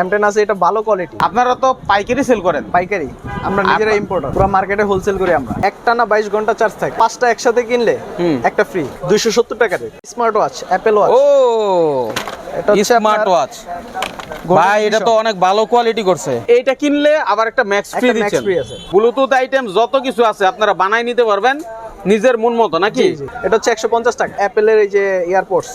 M ten আছে এটা ভালো কোয়ালিটি আপনারা তো পাইকারি সেল করেন। পাইকারি। আমরা নিজেরা ইম্পোর্টার পুরো মার্কেটে হোলসেল করি আমরা। একটা না বাইশ ঘণ্টা চার্জ থাকে। পাঁচটা একসাথে কিনলে। একটা ফ্রি দুইশো সত্তর টাকা rate smart watch Apple watch ও! এটা স্মার্ট ওয়াচ ভাই এটা তো অনেক ভালো কোয়ালিটি করছে। এইটা কিনলে আবার একটা ম্যাক্স ফ্রি দিচ্ছেন। ব্লুটুথ আইটেম যত কিছু আছে আপনারা বানাই নিতে পারবেন নিজের মন মতো নাকি? এটা হচ্ছে একশো পঞ্চাশ টাকা। অ্যাপেলের এই যে এয়ারপোর্টস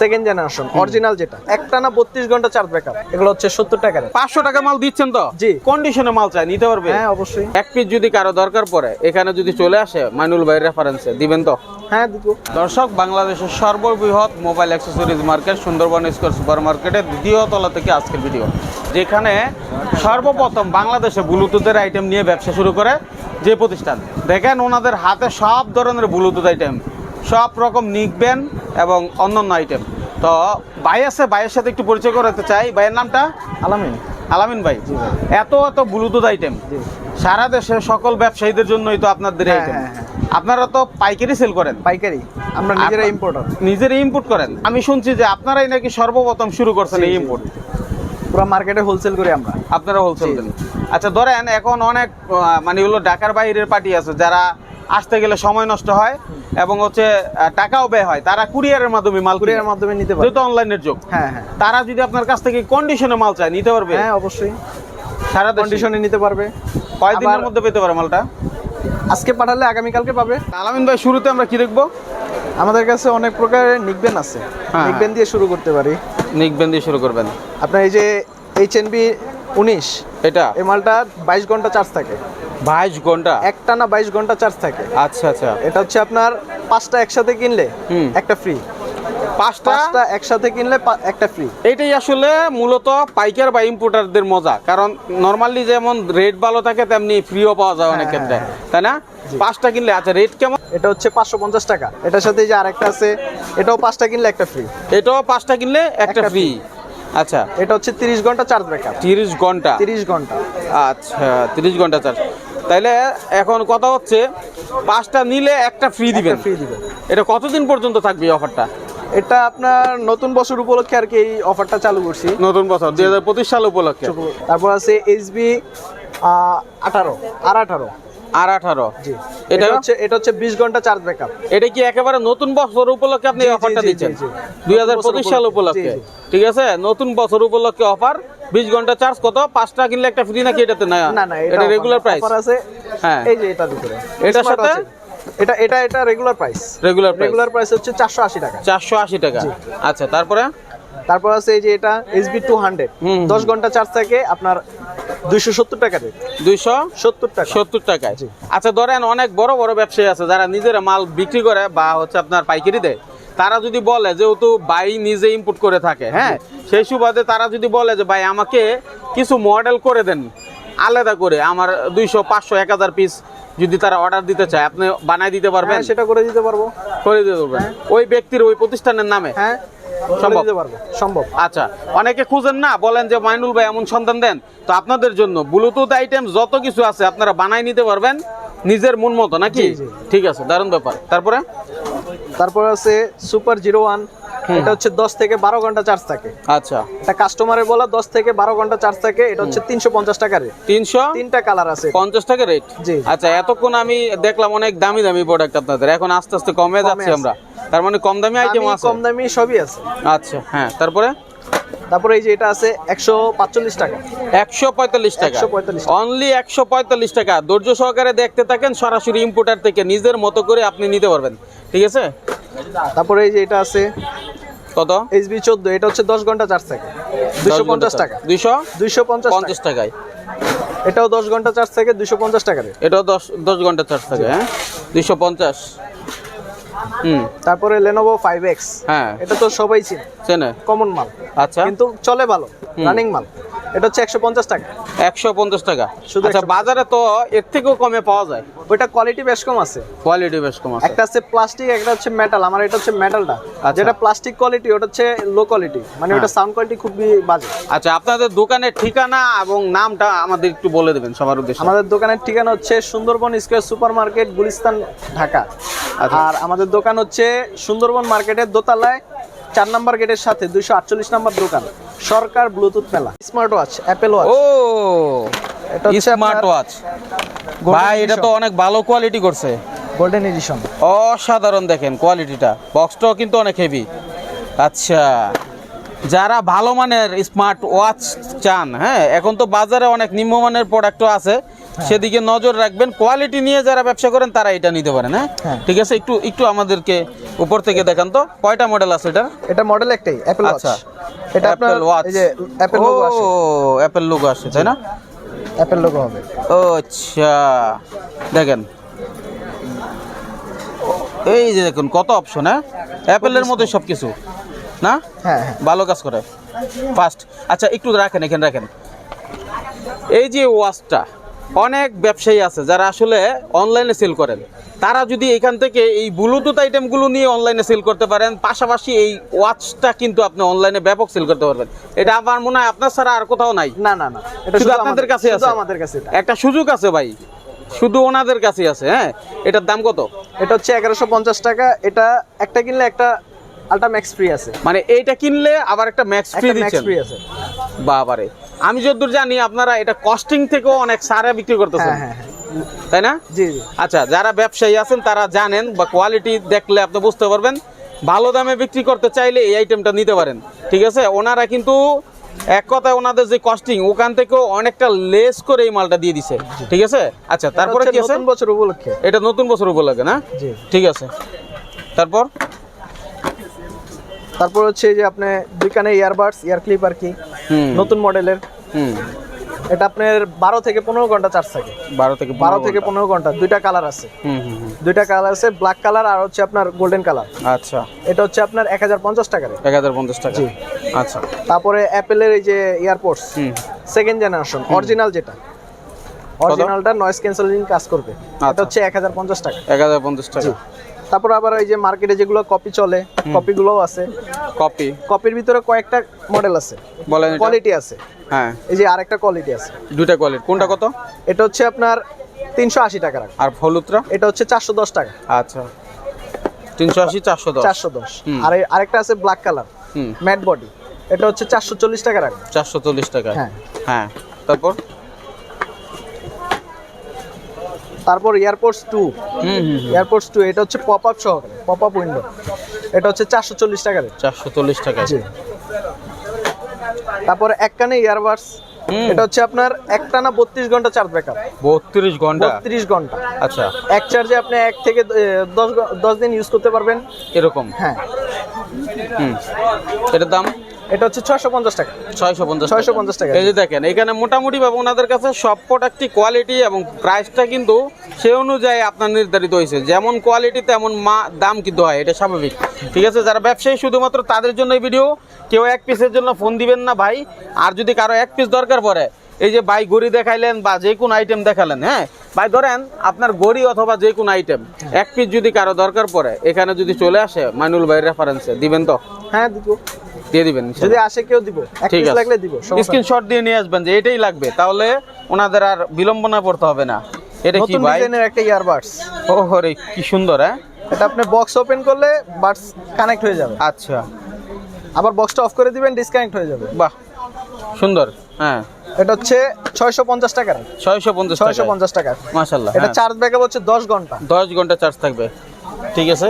সেকেন্ড জেনারেশন অরিজিনাল যেটা। একটা না বত্রিশ ঘণ্টা চার্জ ব্যাকআপ এগুলো হচ্ছে সত্তর টাকা পাঁচশো টাকা মাল দিচ্ছেন তো? জি। কন্ডিশনে মাল চাই নিতে পারবে? হ্যাঁ অবশ্যই। এক পিস যদি কারও দরকার পড়ে এখানে যদি চলে আসে মাইনুল ভাই রেফারেন্সে দিবেন তো? হ্যাঁ দিব। দর্শক বাংলাদেশের সর্ববৃহৎ mobile accessories market Sundarban square super মার্কেটের দ্বিতীয় তলা থেকে আজকের ভিডিও যেখানে সর্বপ্রথম বাংলাদেশে ব্লুটুথের আইটেম নিয়ে ব্যবসা শুরু করে যে প্রতিষ্ঠান। দেখেন ওনাদের হাতে সব ধরনের ব্লুটুথ আইটেম সব রকম নিকবেন এবং অন্যান্য আইটেম তো ভাই আছে ভাইয়ের সাথে একটু পরিচয় করাতে চাই। ভাইয়ের নামটা? আলামিন। আলামিন ভাই। এত এত ব্লুটুথ আইটেম সারা দেশের সকল ব্যবসায়ীদের জন্যই তো আপনাদের হ্যাঁ, আইটেম হ্যাঁ, হ্যাঁ। আপনারা তো পাইকারি সেল করেন। পাইকারি। আমরা নিজেরা ইম্পোর্টার নিজেরা ইম্পোর্ট করেন। আমি শুনছি যে আপনারাই নাকি সর্বপ্রথম শুরু করছেন এই ইম্পোর্ট পুরো মার্কেটে হোলসেল করি আমরা। আপনারা হোলসেল দেন। আচ্ছা ধরেন এখন অনেক মানে হলো ঢাকার বাইরের পার্টি আছে যারা আসতে গেলে সময় নষ্ট হয় এবং হচ্ছে টাকাও ব্যয় হয় তারা কুরিয়ারের মাধ্যমে মাল কুরিয়ার কুরিয়ার মাধ্যমে নিতে পারে। যেহেতু অনলাইনের যুগ। হ্যাঁ হ্যাঁ। তারা যদি আপনার কাছ থেকে কন্ডিশনে মাল চায় নিতে পারবে? হ্যাঁ অবশ্যই। সারা কন্ডিশনে নিতে পারবে। কয়দিনের মধ্যে পেতে পারে মালটা? আজকে পাঠালে আগামীকালকে পাবে। আলামিন ভাই শুরুতে আমরা কি দেখব? আমাদের কাছে অনেক প্রকারের নিকবেন আছে। হ্যাঁ। নিকবেন দিয়ে শুরু করতে পারি। নিকবেন দিয়ে শুরু করবেন। আপনার এই যে এইচ এন বি উনিশ এটা? এই মালটা বাইশ ঘণ্টা চার্জ থাকে। বাইশ ঘণ্টা? একটা না বাইশ ঘণ্টা চার্জ থাকে। আচ্ছা আচ্ছা। এটা হচ্ছে আপনার পাঁচটা একসাথে কিনলে। একটা ফ্রি পাঁচটা একসাথে কিনলে একটা ফ্রি এটাই আসলে মূলত পাইকার বা ইম্পোর্টারদের মজা। কারণ নর্মালি যেমন রেট ভালো থাকে তেমনি ফ্রিও পাওয়া যায় অনেক হ্যাঁ, ক্ষেত্রে। হ্যাঁ, তাই না? পাঁচটা কিনলে আচ্ছা রেট কেমন? এটা হচ্ছে পাঁচশো পঞ্চাশ টাকা। এটার সাথে যে আরেকটা আছে এটাও পাঁচটা কিনলে একটা ফ্রি এটাও পাঁচটা কিনলে একটা ফ্রি আচ্ছা। এটা হচ্ছে তিরিশ ঘণ্টা চার্জ ব্যাকআপ তিরিশ ঘণ্টা? তিরিশ ঘণ্টা। আচ্ছা তিরিশ ঘণ্টা চার্জ তাইলে এখন কথা হচ্ছে পাঁচটা নিলে একটা ফ্রি দিবেন। ফ্রি দিবে এটা কতদিন পর্যন্ত থাকবে অফারটা এটা আপনার নতুন বছর উপলক্ষে আর কি এই অফারটা চালু করছি। নতুন বছর দুই হাজার পঁচিশ সাল উপলক্ষে। তারপর আছে এইচবি আঠারো আর আঠারো। আর আঠারো। এটা হচ্ছে এটা হচ্ছে বিশ ঘণ্টা চার্জ ব্যাকআপ এটা কি একেবারে নতুন বছর উপলক্ষে আপনি অফারটা দিচ্ছেন। দুই হাজার পঁচিশ সাল উপলক্ষে, ঠিক আছে? নতুন বছর উপলক্ষে অফার বিশ ঘণ্টা চার্জ কত? পাঁচটা কিনলে একটা ফ্রি নাকি এটাতে? না না এটা রেগুলার প্রাইস আছে। হ্যাঁ। এই যে এটা এটার সাথে? এটা এটা এটা regular price regular price regular price হচ্ছে চারশো আশি টাকা। চারশো আশি টাকা। আচ্ছা তারপরে? তারপর আছে এই যে এটা এসবি টু হান্ড্রেড। দশ ঘণ্টা চার্জ থাকে আপনার দুইশো সত্তর টাকা দুইশো সত্তর টাকা। সত্তর টাকায়। আচ্ছা ধরেন অনেক বড় বড় ব্যবসায়ী আছে যারা নিজেরা মাল বিক্রি করে বা হচ্ছে আপনার পাইকারি দেয়। তারা যদি বলে যেহেতু বাই নিজে ইম্পোর্ট করে থাকে হ্যাঁ? সেই সুবাদে তারা যদি বলে যে ভাই আমাকে কিছু মডেল করে দেন। আলাদা করে আমার দুইশো পাঁচশো এক হাজার পিস যদি তারা অর্ডার দিতে চায় আপনি বানাই দিতে পারবেন? হ্যাঁ সেটা করে দিতে পারব। করে দিতে পারবেন। ওই ব্যক্তির ওই প্রতিষ্ঠানের নামে? হ্যাঁ সম্ভব। সম্ভব। আচ্ছা অনেকে খুঁজেন না বলেন যে মাইনুল ভাই এমন সন্ধান দেন। তো আপনাদের জন্য ব্লুটুথ আইটেম যত কিছু আছে আপনারা বানাই নিতে পারবেন নিজের মন মতো নাকি। ঠিক আছে দারুণ ব্যাপার। তারপরে? তারপর আছে সুপার জিরো ওয়ান এটা হচ্ছে দশ থেকে বারো ঘণ্টা চার্জ থাকে। আচ্ছা। এটা কাস্টমারের বলা দশ থেকে বারো ঘণ্টা চার্জ থাকে এটা হচ্ছে তিনশো পঞ্চাশ টাকা রেট তিনশো? তিনটা কালার আছে। পঞ্চাশ টাকা রেট জি। আচ্ছা এতক্ষণ আমি দেখলাম অনেক দামি দামি প্রোডাক্ট আপনাদের এখন আস্তে আস্তে কমে যাচ্ছে আমরা। তার মানে কম দামি আইটেম আছে? কম দামি সবই আছে। আচ্ছা হ্যাঁ তারপরে? তারপরে এই যে এটা আছে একশো পাঁচচল্লিশ টাকা। একশো পঁয়তাল্লিশ টাকা। অনলি একশো পঁয়তাল্লিশ টাকা। ধৈর্য সহকারে দেখতে থাকেন সরাসরি ইম্পোর্টার থেকে নিজের মতো করে আপনি নিতে পারবেন। ঠিক আছে? তারপরে এই যে এটা আছে কত? এইচবি চোদ্দ এটা হচ্ছে দশ ঘণ্টা চার্জ থাকে। দুশো পঞ্চাশ টাকা। দুইশো দুইশো পঞ্চাশ পঞ্চাশ টাকায়। এটাও দশ ঘণ্টা চার্জ থাকে দুশো পঞ্চাশ টাকা এটাও দশ দশ ঘণ্টা চার্জ থাকে হ্যাঁ? দুইশো পঞ্চাশ। তারপরে লেনোভো ফাইভ এক্স হ্যাঁ। এটা তো সবাই চিনে। চেনে। কমন মাল। আচ্ছা। কিন্তু চলে ভালো। রানিং মাল। এটা হচ্ছে একশো পঞ্চাশ টাকা। একশো পঞ্চাশ টাকা। শুধু আচ্ছা বাজারে তো এর থেকেও কমে পাওয়া যায়। ওইটা কোয়ালিটি বেশ কম আছে। কোয়ালিটি বেশ কম আছে। একটা আছে প্লাস্টিক একটা হচ্ছে মেটাল আমার এটা হচ্ছে মেটালটা আচ্ছা। যেটা প্লাস্টিক কোয়ালিটি ওটা হচ্ছে লো কোয়ালিটি মানে হ্যাঁ। ওটা সাউন্ড কোয়ালিটি খুবই বাজে। আচ্ছা আপনাদের দোকানের ঠিকানা এবং নামটা আমাদের একটু বলে দেবেন সবার উদ্দেশ্যে। আমাদের দোকানের ঠিকানা হচ্ছে Sundarban square super market Gulistan Dhaka. আচ্ছা। আর আমাদের দোকান হচ্ছে সুন্দরবন মার্কেটের দোতলায় চার নাম্বার গেটের সাথে দুইশো আটচল্লিশ নাম্বার দোকান। Sarkar bluetooth Mela. Smart watch Apple watch ও এটা স্মার্ট ওয়াচ ভাই এটা তো অনেক ভালো কোয়ালিটি করছে। গোল্ডেন এডিশন অসাধারণ দেখেন কোয়ালিটিটা বক্সটাও কিন্তু অনেক হেভি আচ্ছা। যারা ভালো মানের স্মার্ট ওয়াচ চান হ্যাঁ এখন তো বাজারে অনেক নিম্নমানের প্রোডাক্টও আছে। সেদিকে নজর রাখবেন কোয়ালিটি নিয়ে যারা ব্যবসা করেন তারা এটা নিতে পারেন হ্যাঁ? হ্যাঁ। ঠিক আছে একটু একটু আমাদেরকে উপর থেকে দেখান তো কয়টা মডেল আছে এটা? এটা মডেল একটাই অ্যাপেল ওয়াচ আচ্ছা এটা অ্যাপেল ওয়াচ এই যে অ্যাপেল লোগো আসে। ও অ্যাপেল লোগো আছে তাই না? অ্যাপেল লোগো হবে। ও আচ্ছা। দেখেন। এই যে দেখুন কত অপশন হ্যাঁ? অ্যাপেলের মধ্যে সব কিছু না? হ্যাঁ হ্যাঁ। ভালো কাজ করে। ফার্স্ট আচ্ছা একটু রাখেন এখানে রাখেন। এই যে ওয়াচটা অনেক ব্যবসায়ী আছে যারা আসলে অনলাইনে সেল করেন। তারা যদি এখান থেকে এই ব্লুটুথ আইটেমগুলো নিয়ে অনলাইনে সেল করতে পারেন পাশাপাশি এই ওয়াচটা কিন্তু আপনি অনলাইনে ব্যাপক সেল করতে পারবেন। এটা আমার মনে হয় আপনার ছাড়া আর কোথাও নাই। না না না এটা শুধু আপনাদের কাছে আছে। আমাদের কাছে একটা সুযোগ আছে ভাই। শুধু ওনাদের কাছে আছে হ্যাঁ? এটার দাম কত? এটা হচ্ছে এগারোশো পঞ্চাশ টাকা। এটা একটা কিনলে একটা আলট্রা ম্যাক্স ফ্রি আছে। মানে এইটা কিনলে আবার একটা ম্যাক্স ফ্রি দিচ্ছেন। ফ্রি আছে। বাবারে। আমি যতদূর জানি আপনারা এটা কস্টিং থেকেও অনেক সারে বিক্রি করতেছেন। হ্যাঁ হ্যাঁ হ্যাঁ। তাই না? জি আচ্ছা যারা ব্যবসায়ী আছেন তারা জানেন বা কোয়ালিটি দেখলে আপনি বুঝতে পারবেন ভালো দামে বিক্রি করতে চাইলে এই আইটেমটা নিতে পারেন ঠিক আছে? ওনারা কিন্তু এক কথায় ওনাদের যে কস্টিং ওখান থেকেও অনেকটা লেস করে এই মালটা দিয়ে দিছে ঠিক আছে? আচ্ছা তারপরে কি আছে? নতুন বছর উপলক্ষে। এটা নতুন বছর উপলক্ষে না? জি। ঠিক আছে। তারপর? তারপর হচ্ছে যে আপনি দুই কানে ইয়ারবাডস ইয়ার ক্লিপ আর কি। নতুন মডেলের। এটা আপনার বারো থেকে পনেরো ঘণ্টা চার্জ থাকে। বারো থেকে বারো থেকে পনেরো ঘণ্টা। দুইটা কালার আছে। দুইটা কালার আছে ব্ল্যাক কালার আর হচ্ছে আপনার গোল্ডেন কালার আচ্ছা। এটা হচ্ছে আপনার এক হাজার পঞ্চাশ টাকার। এক হাজার পঞ্চাশ টাকা। আচ্ছা। তারপরে অ্যাপেলের এই যে এয়ারপোর্টস সেকেন্ড জেনারেশন অরিজিনাল যেটা। অরিজিনালটা নয়েজ ক্যান্সেলিং কাজ করবে। এটা আচ্ছা। হচ্ছে এক হাজার পঞ্চাশ টাকা। এক হাজার পঞ্চাশ টাকা। তারপর আবার এই যে মার্কেটে যেগুলো কপি চলে কপিগুলোও আছে। কপি কপির ভিতরে কয়েকটা মডেল আছে। বলেন কোয়ালিটি আছে। হ্যাঁ। এই যে আরেকটা কোয়ালিটি আছে। দুইটা কোয়ালিটি কোনটা কত? এটা হচ্ছে আপনার তিনশো আশি টাকা রাখা। আর হলুদটা? এটা হচ্ছে চারশো দশ টাকা। আচ্ছা। তিনশো আশি চারশো দশ। চারশো দশ। আর এই- আরেকটা আছে ব্ল্যাক কালার ম্যাট বডি এটা হচ্ছে চারশো চল্লিশ টাকা রাখা চারশো চল্লিশ টাকা হ্যাঁ। হ্যাঁ। তারপর? তারপর এয়ারপোর্টস টু হুম হুম এয়ারপোর্টস টু এটা হচ্ছে পপ আপ সহকারে পপ আপ উইন্ডো এটা হচ্ছে চারশো চল্লিশ টাকা চারশো চল্লিশ টাকা। তারপরে এক কানে ইয়ারবাডস। এটা হচ্ছে আপনার একটানা বত্রিশ ঘণ্টা চার্জ ব্যাকআপ বত্রিশ ঘণ্টা? বত্রিশ ঘণ্টা। আচ্ছা। এক চার্জে আপনি এক থেকে দশ দশ দিন ইউজ করতে পারবেন। এরকম? হ্যাঁ। হুম। এটার দাম? এটা হচ্ছে ছয়শো পঞ্চাশ টাকা। ছয়শো পঞ্চাশ 650 টাকা। এই যে দেখেন এখানে মোটামুটি ভাবে ওনাদের কাছে সব প্রোডাক্টই কোয়ালিটি এবং প্রাইসটা কিন্তু সে অনুযায়ী আপনার নির্ধারিত হয়েছে। যেমন কোয়ালিটি তেমন মা দাম কিন্তু হয় এটা স্বাভাবিক। ঠিক আছে যারা ব্যবসায়ী শুধুমাত্র তাদের জন্য এই ভিডিও কেউ এক পিসের জন্য ফোন দিবেন না ভাই। আর যদি কারও এক পিস দরকার পড়ে এই যে ভাই ঘড়ি দেখাইলেন বা যে কোনো আইটেম দেখালেন হ্যাঁ? ভাই ধরেন আপনার ঘড়ি অথবা যে কোনো আইটেম এক পিস যদি কারও দরকার পড়ে এখানে যদি চলে আসে মাইনুল ভাইয়ের রেফারেন্সে দিবেন তো? হ্যাঁ দিব। দিয়ে দিবেন যদি আসে কেউ দিব। ঠিক আছে। লাগলে দিব স্ক্রিনশট দিয়ে নিয়ে আসবেন যে এটাই লাগবে তাহলে ওনাদের আর বিলম্বনা পড়তে হবে না। এটা কি নতুন ভাই? ডিজাইনের একটা ইয়ারবাডস ও রে কি সুন্দর হ্যাঁ? এটা আপনি বক্স ওপেন করলে বাডস কানেক্ট হয়ে যাবে। আচ্ছা। আবার বক্সটা অফ করে দিবেন ডিসকানেক্ট হয়ে যাবে। বাহ সুন্দর হ্যাঁ। এটা হচ্ছে ছয়শো পঞ্চাশ টাকার ছয়শো পঞ্চাশ ছয়শো পঞ্চাশ টাকা মাসাল্লাহ এটা চার্জ ব্যাকআপ হচ্ছে দশ ঘণ্টা। দশ ঘণ্টা চার্জ থাকবে। ঠিক আছে?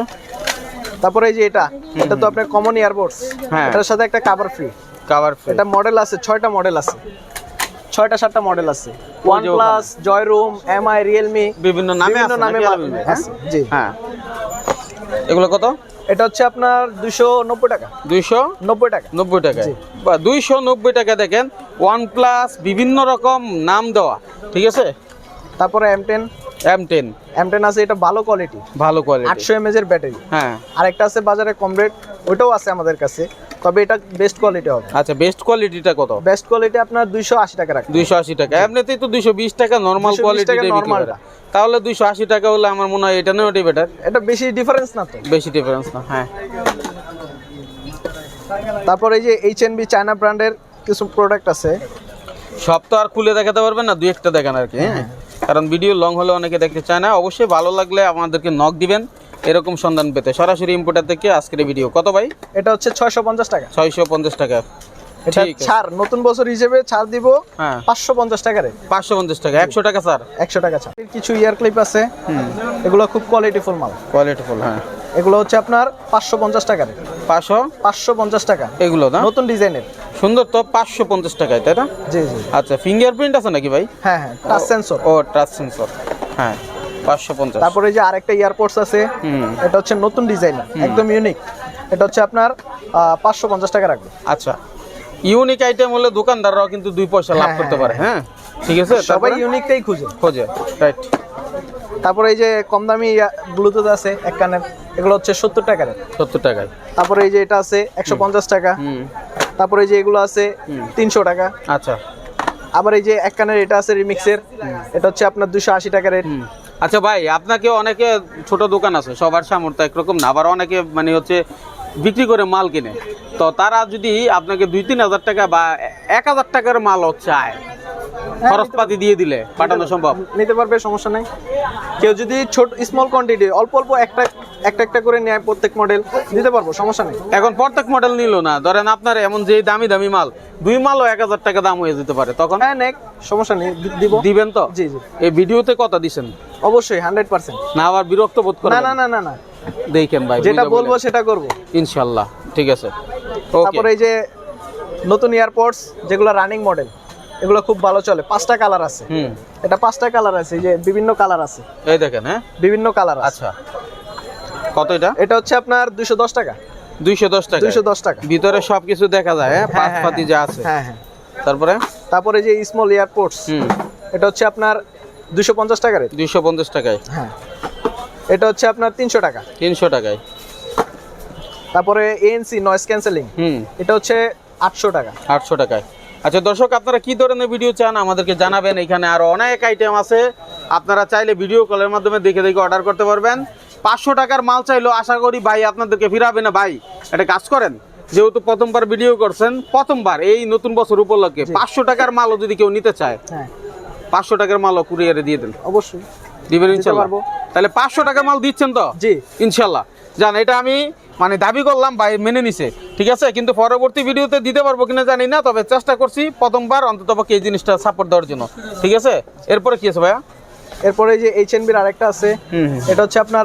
তারপরে এই যে এটা এটা তো আপনার কমন ইয়ারবোর্ডস হ্যাঁ। এটার সাথে একটা কাভার ফ্রি কাভার এটা মডেল আছে ছয়টা মডেল আছে। ছয়টা সাতটা মডেল আছে। OnePlus Joyroom Mi Realme বিভিন্ন নামে বিভিন্ন আছে নামে হ্যাঁ? জি। হ্যাঁ। এগুলো কত? এটা হচ্ছে আপনার দুশো নব্বই টাকা। দুইশো নব্বই টাকা। নব্বই টাকা। বা দুইশো নব্বই টাকা দেখেন ওয়ান প্লাস বিভিন্ন রকম নাম দেওয়া। ঠিক আছে? তারপরে M ten M ten M ten আছে এটা ভালো কোয়ালিটি ভালো কোয়ালিটি আটশো এমএজ এর ব্যাটারি হ্যাঁ। আরেকটা আছে বাজারে কম রেট ওইটাও আছে আমাদের কাছে। তবে এটা বেস্ট কোয়ালিটি হবে। আচ্ছা বেস্ট কোয়ালিটিটা কত? বেস্ট কোয়ালিটি আপনার দুইশো আশি টাকা রাখবে দুইশো আশি টাকা। এমনিতেই তো দুইশো বিশ টাকা নর্মাল 220 কোয়ালিটি টাকা normalটা। তাহলে দুইশো আশি টাকা হলে আমার মনে হয় এটা নেওয়াটাই বেটার এটা বেশি ডিফারেন্স না তো। বেশি ডিফারেন্স না হ্যাঁ। তারপর এই যে এইচ এন বি চায়না ব্র্যান্ডের কিছু প্রোডাক্ট আছে। সব তো আর খুলে দেখাতে পারবেন না দুই একটা দেখান আর কি হ্যাঁ। কারণ ভিডিও লং হলে অনেকে দেখতে চায় না। অবশ্যই ভালো লাগলে আমাদেরকে নক দিবেন। এরকম সন্ধান পেতে। সরাসরি ইম্পোর্টার থেকে আজকের ভিডিও কত ভাই? এটা হচ্ছে ছয়শো পঞ্চাশ টাকা। ছয়শো পঞ্চাশ টাকা। এটা ছাড়। নতুন বছর হিসেবে ছাড় দিব হ্যাঁ। পাঁচশো পঞ্চাশ টাকারে পাঁচশো পঞ্চাশ টাকা। একশো টাকা স্যার একশো টাকা ছাড়। কিছু ইয়ার ক্লিপ আছে। হুম। এগুলো খুব কোয়ালিটিফুল মাল। কোয়ালিটিফুল হ্যাঁ। এগুলো হচ্ছে আপনার পাঁচশো পঞ্চাশ টাকারে পাঁচশো? পাঁচশো পঞ্চাশ টাকা। এগুলো নতুন ডিজাইনের সুন্দর তো পাঁচশো পঞ্চাশ টাকায় তাই না? জি জি। আচ্ছা ফিঙ্গারপ্রিন্ট আছে নাকি ভাই? হ্যাঁ হ্যাঁ টাচ সেন্সর ও টাচ সেন্সর হ্যাঁ পাঁচশো পঞ্চাশ। তারপরে যে আরেকটা ইয়ারপোর্টস আছে এটা হচ্ছে নতুন ডিজাইন একদম ইউনিক এটা হচ্ছে আপনার পাঁচশো পঞ্চাশ টাকা রাখবে। আচ্ছা। ইউনিক আইটেম হলে দোকানদাররাও কিন্তু দুই পয়সা লাভ হ্যাঁ, করতে হ্যাঁ, পারে হ্যাঁ। ঠিক আছে? সবাই ইউনিকটাই খুঁজে। খোঁজে রাইট তারপরে এই যে কম দামি ব্লুটুথ আছে এক কানের এগুলো হচ্ছে সত্তর টাকার। সত্তর টাকায়। তারপরে এই যে এটা আছে একশো পঞ্চাশ টাকা। তারপরে যে এগুলো আছে তিনশো টাকা। আচ্ছা। আবার এই যে এক কানের এটা আছে রিমিক্সের। এটা হচ্ছে আপনার দুশো আশি টাকা রেট। আচ্ছা ভাই আপনাকে অনেকে ছোট দোকান আছে সবার সামর্থ্য একরকম না আবার অনেকে মানে হচ্ছে বিক্রি করে মাল কিনে। তো তারা যদি আপনাকে দুই তিন হাজার টাকা বা এক হাজার টাকার মাল চায় খরচপাতি দিয়ে দিলে পাঠানো সম্ভব? নিতে পারবে সমস্যা নেই। কেউ যদি ছোট স্মল কোয়ান্টিটি অল্প অল্প একটা একটা একটা করে নেয় প্রত্যেক মডেল দিতে পারব সমস্যা নেই। এখন প্রত্যেক মডেল নিল না। ধরেন আপনার এমন যে দামি দামি মাল দুই মালও এক হাজার টাকা দাম হয়ে যেতে পারে। তখন হ্যাঁ নেক সমস্যা নেই দিব। দিবেন তো? জি জি। এই ভিডিওতে কত দিছেন? অবশ্যই হান্ড্রেড পার্সেন্ট না আবার বিরক্ত বোধ করেন? না না না না দেখেন ভাই যেটা বলব সেটা করব। ইনশাল্লাহ ঠিক আছে। তারপরে এই যে নতুন এয়ারপোর্টস যেগুলো রানিং মডেল এগুলো খুব ভালো চলে। পাঁচটা কালার আছে। এটা পাঁচটা কালার আছে যে বিভিন্ন কালার আছে। এই দেখেন হ্যাঁ? বিভিন্ন কালার আছে। আচ্ছা। কত এটা? এটা হচ্ছে আপনার দুশো দশ টাকা। দুইশো দশ টাকা। দুইশো দশ টাকা। ভিতরে সবকিছু দেখা যায় হ্যাঁ? হ্যাঁ, পাঁচ হ্যাঁ, পাতি যা আছে। হ্যাঁ হ্যাঁ। তারপরে? তারপরে যে স্মল এয়ারপোর্টস এটা হচ্ছে আপনার দুশো পঞ্চাশ টাকা রেট দুইশো পঞ্চাশ টাকায়। হ্যাঁ। এটা হচ্ছে আপনার তিনশো টাকা। তিনশো টাকায়। তারপরে এএনসি নয়েজ ক্যান্সেলিং হুম। এটা হচ্ছে আটশো টাকা। আটশো টাকায়। আচ্ছা দর্শক আপনারা কি ধরনের ভিডিও চান আমাদেরকে জানাবেন? এখানে আরও অনেক আইটেম আছে। আপনারা চাইলে ভিডিও কলের মাধ্যমে দেখে দেখে অর্ডার করতে পারবেন। পাঁচশো টাকার মাল চাইলো আশা করি ভাই আপনাদেরকে ফিরাবে না। ভাই এটা কাজ করেন যেহেতু প্রথমবার ভিডিও করছেন প্রথমবার এই নতুন বছর উপলক্ষে পাঁচশো টাকার মালও যদি কেউ নিতে চায় হ্যাঁ। পাঁচশো টাকার মালও কুরিয়ারে দিয়ে দেন। অবশ্যই। দিবেন ইনশাল্লাহ। তাহলে পাঁচশো টাকার মাল দিচ্ছেন তো? জি। ইনশাল্লাহ। জান এটা আমি মানে দাবি করলাম ভাই মেনে নিছে। ঠিক আছে? কিন্তু পরবর্তী ভিডিওতে দিতে পারব কিনা জানি না তবে চেষ্টা করছি প্রথমবার অন্তত এই জিনিসটা সাপোর্ট দেওয়ার জন্য। ঠিক আছে? এরপরে কি আছে ভাইয়া? এরপরে যে এইচ এনবির আরেকটা আছে এটা হচ্ছে আপনার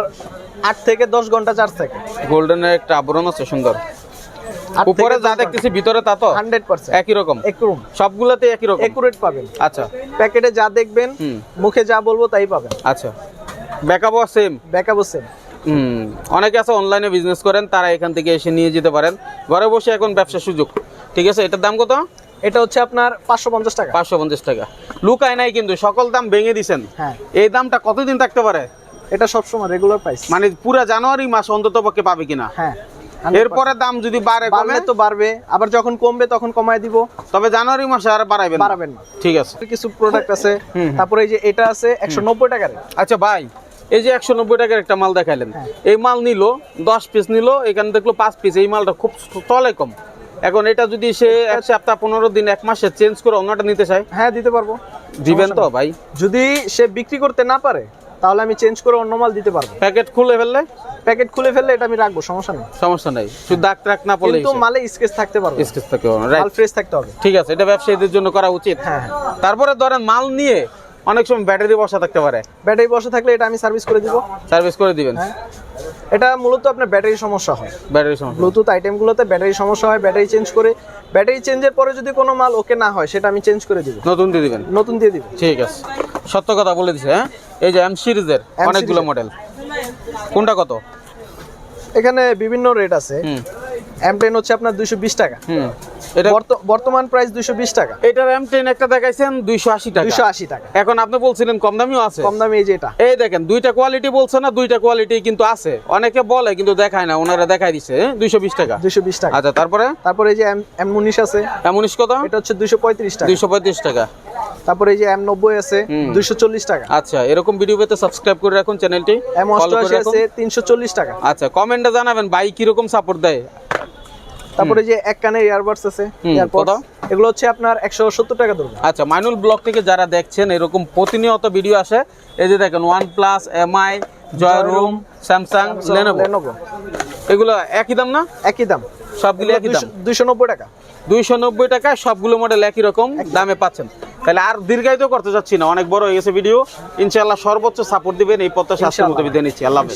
আট থেকে দশ ঘণ্টা চার্জ থাকে। গোল্ডেনের একটা আবরণ আছে সুন্দর। উপরে যা দেখতেছি ভিতরে তা তো? হান্ড্রেড পার্সেন্ট একই রকম? একটু সবগুলাতে একই রকম? একুরেট পাবেন। আচ্ছা। প্যাকেটে যা দেখবেন মুখে যা বলব তাই পাবেন। আচ্ছা। ব্যাকআপও সেম ব্যাকআপও সেম হুম। অনেকে আছে অনলাইনে বিজনেস করেন তারা এখান থেকে এসে নিয়ে যেতে পারেন। ঘরে বসে এখন ব্যবসার সুযোগ। ঠিক আছে এটার দাম কত? এটা হচ্ছে আপনার পাঁচশো পঞ্চাশ টাকা। পাঁচশো পঞ্চাশ টাকা। লুকায় নাই কিন্তু সকল দাম ভেঙে দিছেন। হ্যাঁ। এই দামটা কতদিন থাকতে পারে? এটা সবসময় রেগুলার প্রাইস মানে পুরা জানুয়ারি মাস অন্তত পক্ষে পাবে কিনা? হ্যাঁ। এরপরে দাম যদি বাড়ে কমে? তো বাড়বে। আবার যখন কমবে তখন কমায় দিব। তবে জানুয়ারি মাসে আর বাড়াইবেন না। বাড়াবেন না। ঠিক আছে। কিছু প্রোডাক্ট আছে। তারপরে এই যে এটা আছে একশো নব্বই টাকার। আচ্ছা ভাই এই যে একশো নব্বই টাকার একটা মাল দেখাইলেন। হ্যাঁ। এই মাল নিল দশ পিস নিল এখানে দেখল পাঁচ পিস এই মালটা খুব তলে কম। এখন এটা যদি সে এক সপ্তাহ পনেরো দিন এক মাসে চেঞ্জ করে অন্যটা নিতে চায়? হ্যাঁ দিতে পারব। দিবেন তো ভাই। যদি সে বিক্রি করতে না পারে তাহলে আমি চেঞ্জ করে অন্য মাল দিতে পারব। প্যাকেট খুলে ফেললে? প্যাকেট খুলে ফেললে এটা আমি রাখব সমস্যা নেই। সমস্যা নাই। শুধু দাগ ট্রাক না পড়লে কিন্তু মালে স্কেচ থাকতে পারবে স্কেচ থাকে মাল রাইট ফ্রেশ থাকতে হবে। ঠিক আছে এটা ব্যবসায়ীদের জন্য করা উচিত। হ্যাঁ হ্যাঁ। তারপরে ধরেন মাল নিয়ে অনেক সময় ব্যাটারি বসা থাকতে পারে। ব্যাটারি বসা থাকলে এটা আমি সার্ভিস করে দিব। সার্ভিস করে দিবেন। হ্যাঁ। এটা মূলত আপনার ব্যাটারি সমস্যা হয়। ব্যাটারি সমস্যা। ব্লুটুথ আইটেমগুলোতে ব্যাটারি সমস্যা হয় ব্যাটারি চেঞ্জ করে। ব্যাটারি চেঞ্জের পরে যদি কোনো মাল ওকে না হয় সেটা আমি চেঞ্জ করে দিব। নতুন দিয়ে দিবেন? নতুন দিয়ে দিব। ঠিক আছে। সত্য কথা বলে দিছে হ্যাঁ? এই যে এম সিরিজের অনেকগুলো মডেল কোনটা কত? এখানে বিভিন্ন রেট আছে। এম হচ্ছে আপনার দুইশো বিশ টাকা। এটা বর্তমান প্রাইস দুইশো বিশ টাকা। এটার এম একটা দেখাইছেন দুইশো আশি টাকা। দুইশো আশি টাকা। এখন আপনি বলছিলেন কম দামিও আছে। কম দামি এই যে এটা। এই দেখেন দুইটা কোয়ালিটি বলছে না দুইটা কোয়ালিটি কিন্তু আছে। অনেকে বলে কিন্তু দেখায় না ওনারা দেখাই দিছে। দুইশো বিশ টাকা। দুইশো বিশ টাকা। আচ্ছা তারপরে? তারপরে এই যে এম উনিশ আছে। এমনিশ কত? এটা হচ্ছে দুইশো পঁয়ত্রিশ টাকা। দুইশো পঁয়ত্রিশ টাকা। তারপরে এই যে এম নব্বই আছে দুইশো চল্লিশ টাকা। আচ্ছা এরকম ভিডিও পেতে সাবস্ক্রাইব করে রাখুন চ্যানেলটি এম অষ্টআশি আছে তিনশো চল্লিশ টাকা। আচ্ছা কমেন্টে জানাবেন ভাই কীরকম সাপোর্ট দেয়? তারপরে যে এক কানের ইয়ারবাডস আছে এগুলো হচ্ছে আপনার একশো সত্তর টাকা ধরুন আচ্ছা মাইনুল ব্লগ থেকে যারা দেখছেন এরকম প্রতিনিয়ত ভিডিও আসে। এই যে দেখেন OnePlus Mi Joyroom Samsung Lenovo এগুলো একই দাম না? একই দাম। সবগুলো একই দাম? দুইশো নব্বই টাকা। দুইশো নব্বই টাকায় সবগুলো মডেল একই রকম দামে পাচ্ছেন। তাহলে আর দীর্ঘায়িত করতে চাচ্ছি না। অনেক বড় হয়ে গেছে ভিডিও ইনশাল্লাহ সর্বোচ্চ সাপোর্ট দিবেন এই প্রত্যাশা আজকের মতো বিদায় নিচ্ছি। আল্লাহ।